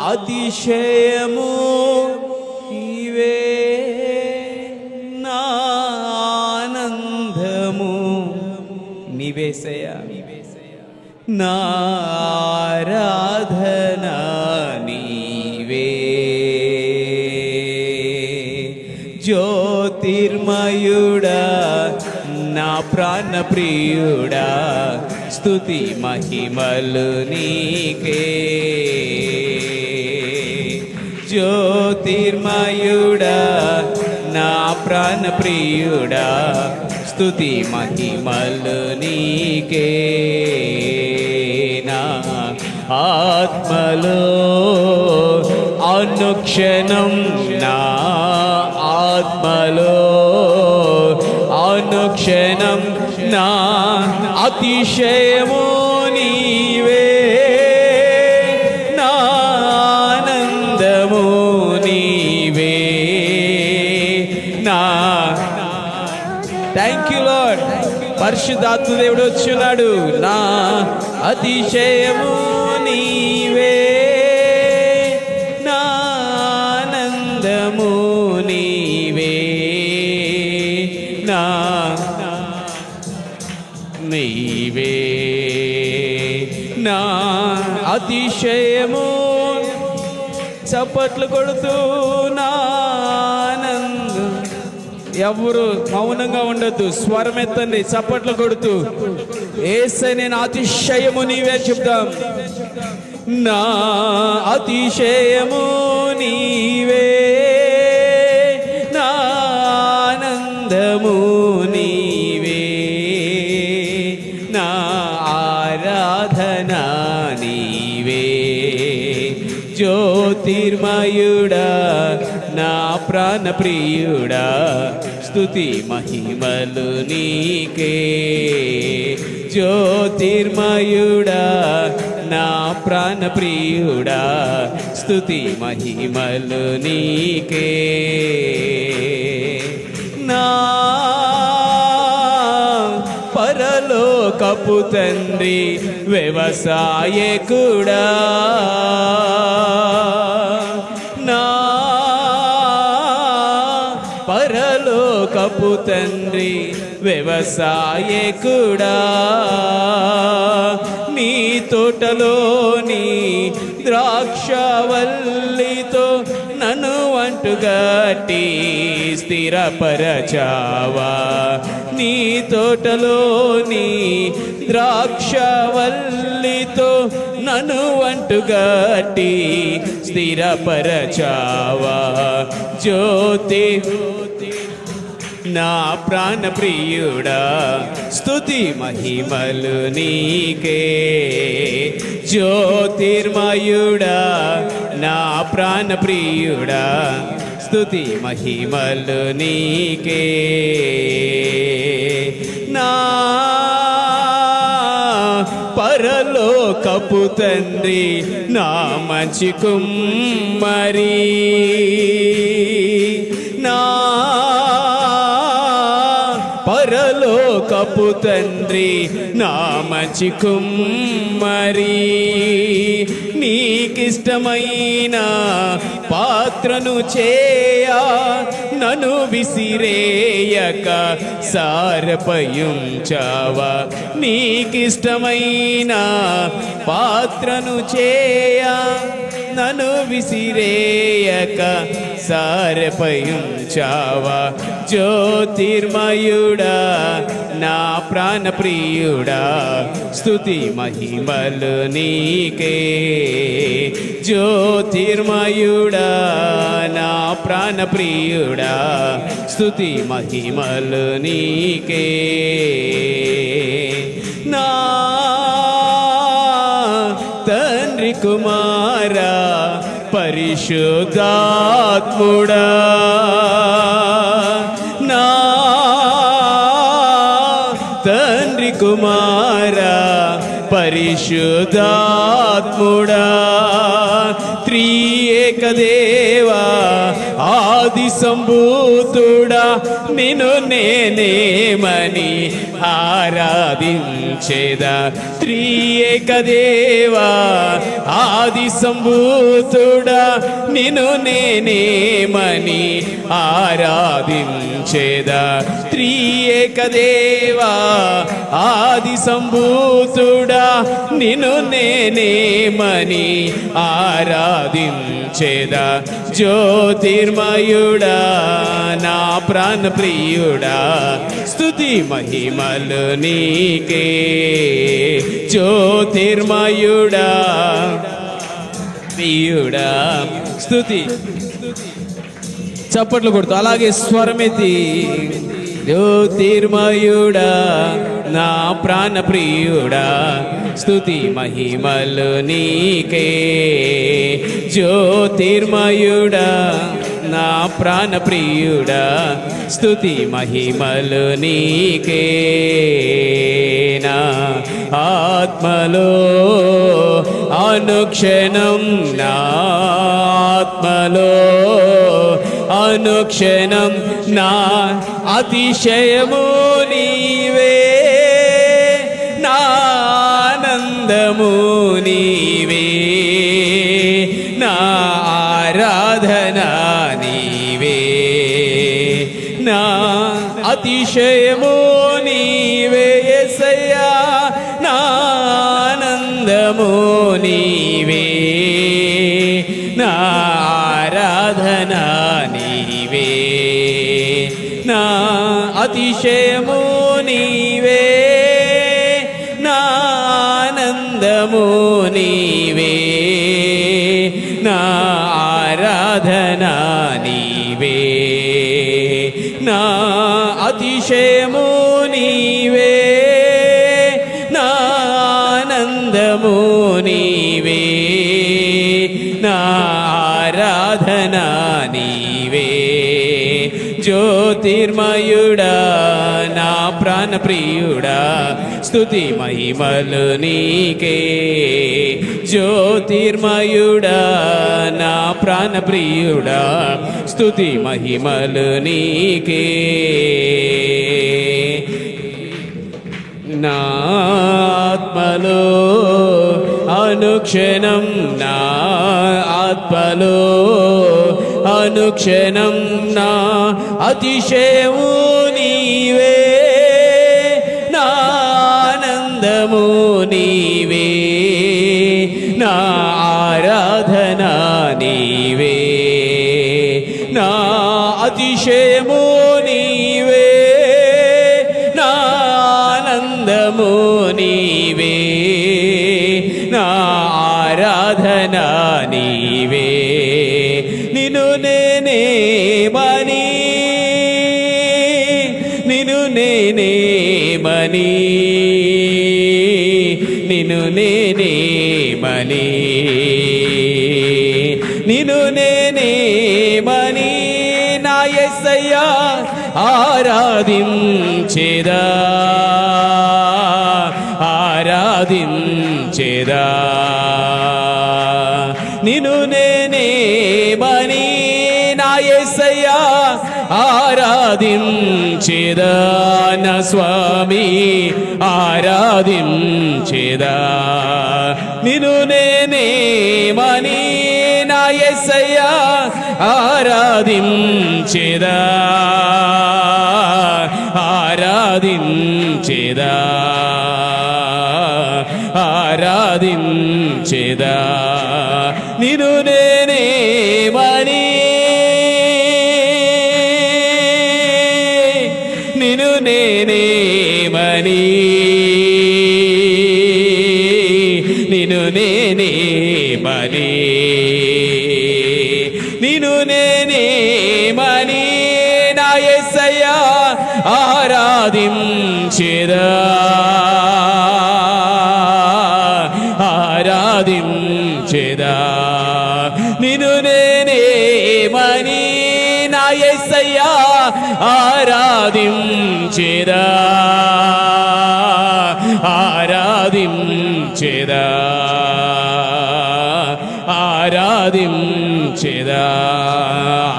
అతిశయము ఇవే నా ఆనందము నివేశయ. నారాధన నీవే. జ్యోతిర్మయుడా నా ప్రాణ ప్రియుడా స్తుతి మహిమలు నీకే. జ్యోతిర్మయుడా నా ప్రాణ ప్రియుడా స్థుతి మహిమలు నీకే నా ఆత్మలో. అనుక్షణం నా ఆత్మలో. అనుక్షణం నా అతిశయమో నీవే. నా థ్యాంక్ యూ లార్డ్ పరిశుద్ధాత్మ దేవుడు వచ్చున్నాడు నా అతిశయము నీవే. నానందము నీవే. నా నీవే. నా అతిశయము చప్పట్లు కొడుతూ ఎవరు మౌనంగా ఉండొద్దు స్వరం ఎత్తండి చప్పట్లు కొడుతూ. ఏసై నేను అతిశయము నీవే చెప్తాం నా అతిశయము నీవే నా ఆనందము నీవే నా ఆరాధన నీవే. జ్యోతిర్మయుడా నా ప్రాణ స్థుతి స్తుతి మహిమలు నీకే. జ్యోతిర్మయుడా నా ప్రాణ ప్రియుడా స్తుతి మహిమలు నీకే. నా పరలోకపు తండ్రి వ్యవసాయకుడా. పరలోకపు తండ్రి వ్యవసాయకుడా నీ తోటలోని ద్రాక్షవల్లితో నన్ను అంటుగట్టి స్థిరపరచావా. నీ తోటలోని ద్రాక్షవల్లితో నన్ను అంటుగట్టి స్థిరపరచావా. జ్యోతి నా ప్రాణ ప్రియుడా స్థుతి మహిమలు నీకే. జ్యోతిర్మయుడా నా ప్రాణ ప్రియుడా స్థుతి మహిమలు నీకే. నా పరలోకపు తండ్రి నా మంచి కుమ్మరి. నా పరలోకపు తండ్రి నా మంచి కుమ్మరి. నీకిష్టమైన పాత్రను చేయా నను విసిరేయక సారపయుంచావా. నీకిష్టమైన పాత్రను చేయా నన్ను విసిరేయక సారపయుంచావా? జ్యోతిర్మయుడా నా ప్రాణప్రియుడా స్థుతి మహిమలు నీకే. జ్యోతిర్మయుడా నా ప్రాణప్రియుడా స్థుతి మహిమలు నీకే. నా కుమారా పరిశుద్ధాత్ముడా. నా తండ్రి కుమారా పరిశుద్ధాత్ముడా. త్రీ ఏకదే ఆది సంభూతుడా నిను నేనేమని ఆరాధించేదా. త్రి త్రియేక దేవా ఆది సంభూతుడా నిను నేనేమని ఆరాధించేదా. త్రియేక దేవా ఆది సంభూతుడా నిను నేనేమని ఆరాధించేదా. జ్యోతిర్మయుడా నా ప్రాణ ప్రియుడా స్తుతి మహిమలు నీకే. జ్యోతిర్మయుడా ప్రియుడా స్తుతి. చప్పట్లు కొడుతూ అలాగే స్వరమితి జ్యోతిర్మయుడా నా ప్రాణ ప్రియుడా స్తుతి మహిమలు నీకే. జ్యోతిర్మయుడా నా ప్రాణ ప్రియుడా స్తుతి మహిమలు నీకే. నా ఆత్మలో అనుక్షణం నా ఆత్మలో అనుక్షణం నా అతిశయము నీవే. ఆనందము నీవే. నా ఆరాధన నీవే. నా అతిశయము నీవే ఎసయ్యా నా ఆనందము నీవే. నా ఆరాధన నీవే. నా అతిశయము ఆనందము నీవే. నా ఆరాధన నీవే. నా అతిశయము నీవే. నా ఆనందము నీవే. నా ఆరాధన నీవే. జ్యోతిర్మయుడా నా ప్రాణప్రియుడా స్థుతి మహిమలు నీకే. జ్యోతిర్మయుడా నా ప్రాణప్రియుడా స్థుతి మహిమలు నీకే. నాత్మలో అనుక్షణం నా ఆత్మలో అనుక్షణం నా అతిశయము నీవే. ఆనందము నీవే. నా ఆరాధన నీవే. నా అతిశయము నీవే. నా ఆనందము నీవే. నా ఆరాధన నీవే. నిన్ను నేనే మనీ నిన్ను నేనే మని. నిన్ను నేనేమని నా ఎస్సయ్యా ఆరాధించేదా. ఆరాధించేదా. నిన్ను నేనేమని నా ఎస్సయ్యా ఆరాధించేదా నా స్వామి ఆరాధించేదా. నిను నేనే మని నా ఎస్సయ్యా ఆరాధించేదా. ఆరాధించేదా. ఆరాధించేదా. నిన్ను నేనే మని నేనేమని నిను నేనేమని నిను నేనేమని నిన్ను నా ఎస్సయ్యా ఆరాధించేదా. ఆరాధించేదా ఆరాధించేదా ఆరాధించేదా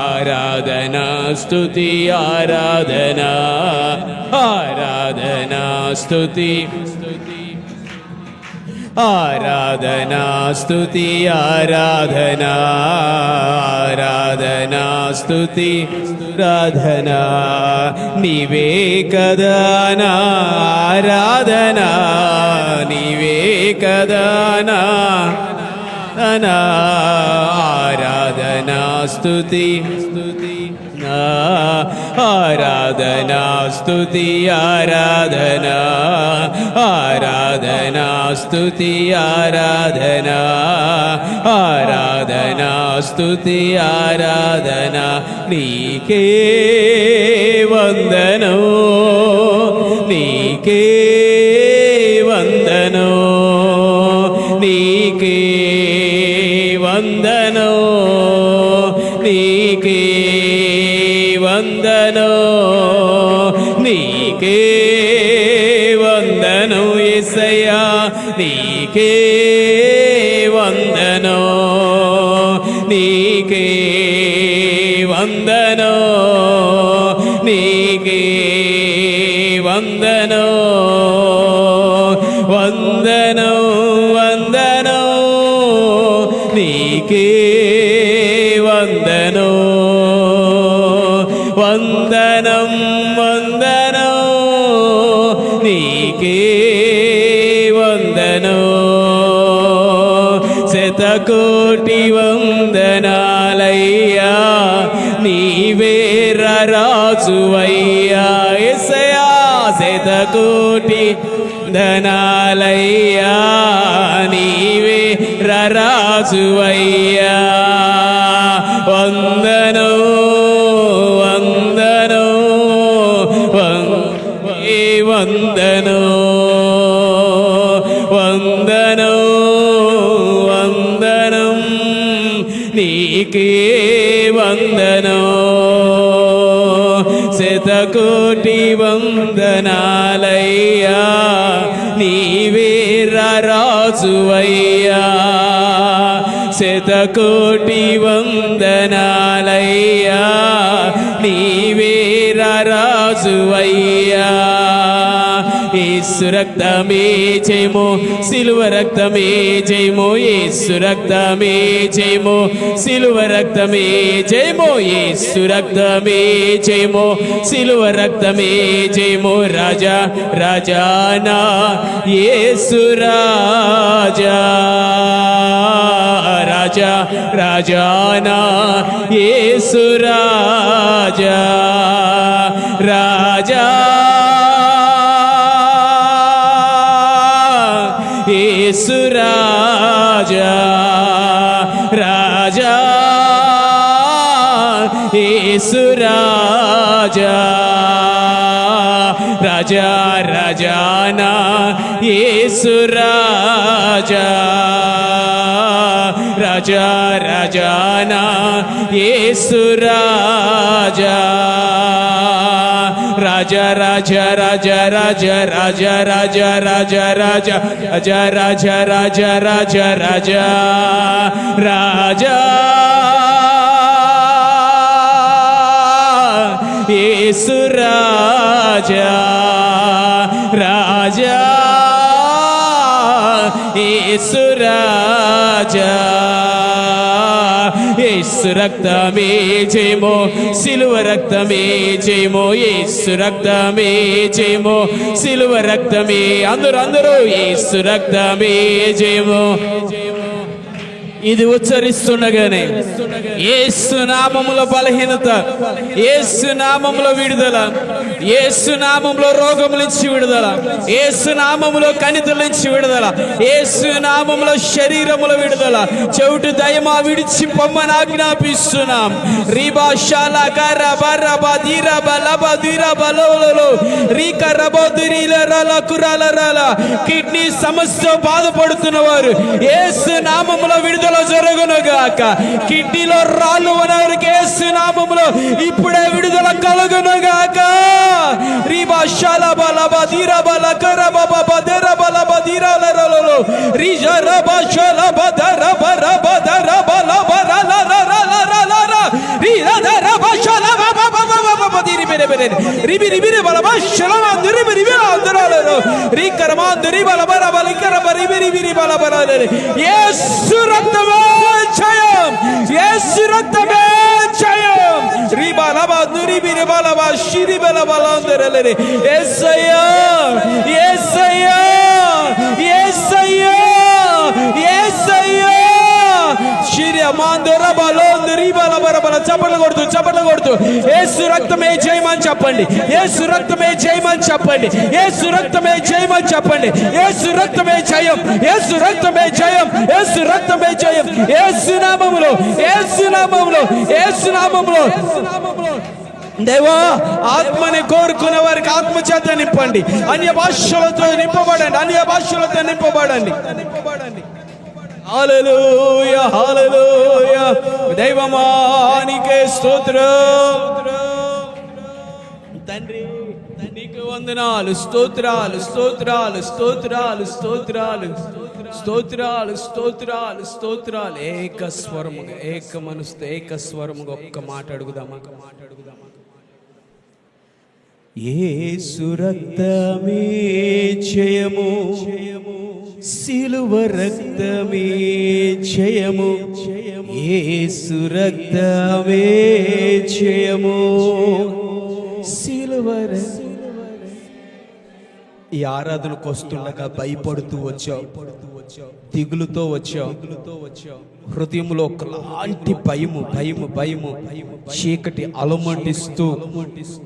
ఆరాధన స్తుతి ఆరాధన ఆరాధన స్తుతి స్తుతి आराधना स्तुति आराधना आराधना स्तुति राधना निवेकदाना आराधना निवेकदाना न आराधना स्तुति आराधना स्तुति आराधना आराधना स्तुति आराधना आराधना स्तुति आराधना नीके वन्दनो नीके నీకే వందనో నీకే వందనో నీకే వందనో వందనో వందనో నీకే కోటి వందనాలయ్యా నీవేర రాజువయ్యా ఎసయా శత కోటి వందనాలయ్యా నీవే రాజువయ్యా వంద వందనాలయ్యా నీవేర రాజువయ్యా శతకోటి వందనాలయ్యా నీవేర రాజువయ్యా యేసు రక్తమే జయము. సిలువ రక్తమే జయము. యేసు రక్తమే జయము. సిలువ రక్తమే జయము. యేసు రక్తమే జయము. సిలువ రక్తమే జయము. రాజా రాజానా యేసు రాజా. రాజా రాజానా యేసు రాజా. రాజా యేసు రాజా రాజానా యేసురాజా రాజా రాజా రాజా రాజా రాజా రాజా రాజా రాజా రాజా రాజా రాజా రాజా రాజా రాజా యేసురాజా యేసు యేసు రక్తమే జయమో సిలువ రక్తమే జయమో యేసు రక్తమే జయమో సిలువ రక్తమే అందరూ అందరూ యేసు రక్తమే జయమో. ఇది ఉచ్చరిస్తుండగానే ఏసు నామములో బలహీనత ఏసు నామములో విడుదల ఏసు నామములో రోగముల నుంచి విడుదల ఏసు నామములో కణితుల నుంచి విడుదల ఏసు నామములో శరీరముల విడుదల. చెవిటి దయమా విడిచి పొమ్మని ఆజ్ఞాపిస్తున్నాం. రీబా శాల కర బర బదీర బల దీర బలలో రీక రబో దిరీల రల కురాల రల కిడ్నీ సమస్య బాధపడుతున్న వారు ఏసు నామములో విడుదల జరుగును గాక కిడ్నీలో రాళ్ళు ఉన్నవారికి ఏసు నామములో ఇప్పుడే విడుదల కలుగును గాక రీబా శాల బల బదీర బల కర బబ బదర బల బదీర లరలలో రీజ రబ శాల బదర బర బదర బల బర లర లర లర లర రీజ రబ శాల బబ బబ బబ బదీరి బెరె బెరె రిబి రిబి బల బ శాల మందిరి రిబి అందరాలలో రీ కరమాందిరి బల బర బల లికర బరి బిరి బిరి బల బల యేసు రక్తమే జయం యేసు రక్తమే జయం రిబా లబా దురి బిరి బల బా షిరి బల బల అందరలే యేసయ్యా యేసయ్యా యేసయ్యా యేసయ్యా షిరి మాందర బలోందరి రీబల బల బల చప్పట్లు కొడుతూ చప్పట్లు కొడుతూ. యేసు రక్తమే జయమని చెప్పండి. యేసు రక్తమే జయమని చెప్పండి. యేసు రక్తమే జయమని చెప్పండి. యేసు రక్తమే జయం. యేసు రక్తమే జయం. యేసు రక్తమే జయం. యేసు నామములో యేసు నామములో యేసు నామములో. దేవా ఆత్మని కోరుకునే వారికి ఆత్మ చేత నింపండి. అన్య భాషలతో నింపబడండి. అన్య భాషలతో నింపబడండి నింపబడండి. హల్లెలూయ హల్లెలూయ దైవమానికే స్తోత్రం తండ్రి నీకు వందనాలు స్తోత్రాలు స్తోత్రాలు స్తోత్రాలు స్తోత్రాలు స్తోత్రాలు స్తోత్రాలు స్తోత్రాలు ఏక స్వరముగా ఏక మనసు ఏక స్వరముగా ఒక్క మాట అడుగుదామా ఒక మాట అడుగుదామా యేసు జయము జయము సిలువ రక్తమే జయము. ఏసు రక్తమే జయము. సిలువ ఈ ఆరాధనకు వస్తుండగా భయపడుతూ వచ్చావు. దిగులుతో వచ్చావు. హృదయంలో ఒకలాంటి భయము భయము భయము. చీకటి అలమంటిస్తూ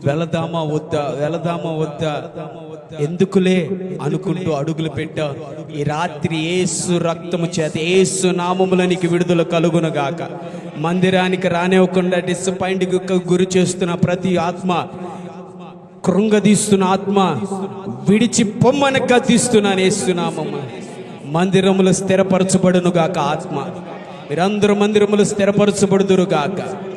వెళదామా వద్దా వెళదామా వద్దా? ఎందుకులే అనుకుంటూ అడుగులు పెట్టా ఈ రాత్రి ఏసు రక్తము చేత ఏసు నామములనికి విడుదల కలుగును గాక. మందిరానికి రానివ్వకుండా డిసప్పాయింట్ గురి చేస్తున్న ప్రతి ఆత్మ కృంగదీస్తున్న ఆత్మ విడిచి పొమ్మన తీస్తున్నాను వేస్తున్నామమ్మ మందిరములు స్థిరపరచబడును గాక ఆత్మ. మీరందరూ మందిరములు స్థిరపరచబడుదురు గాక.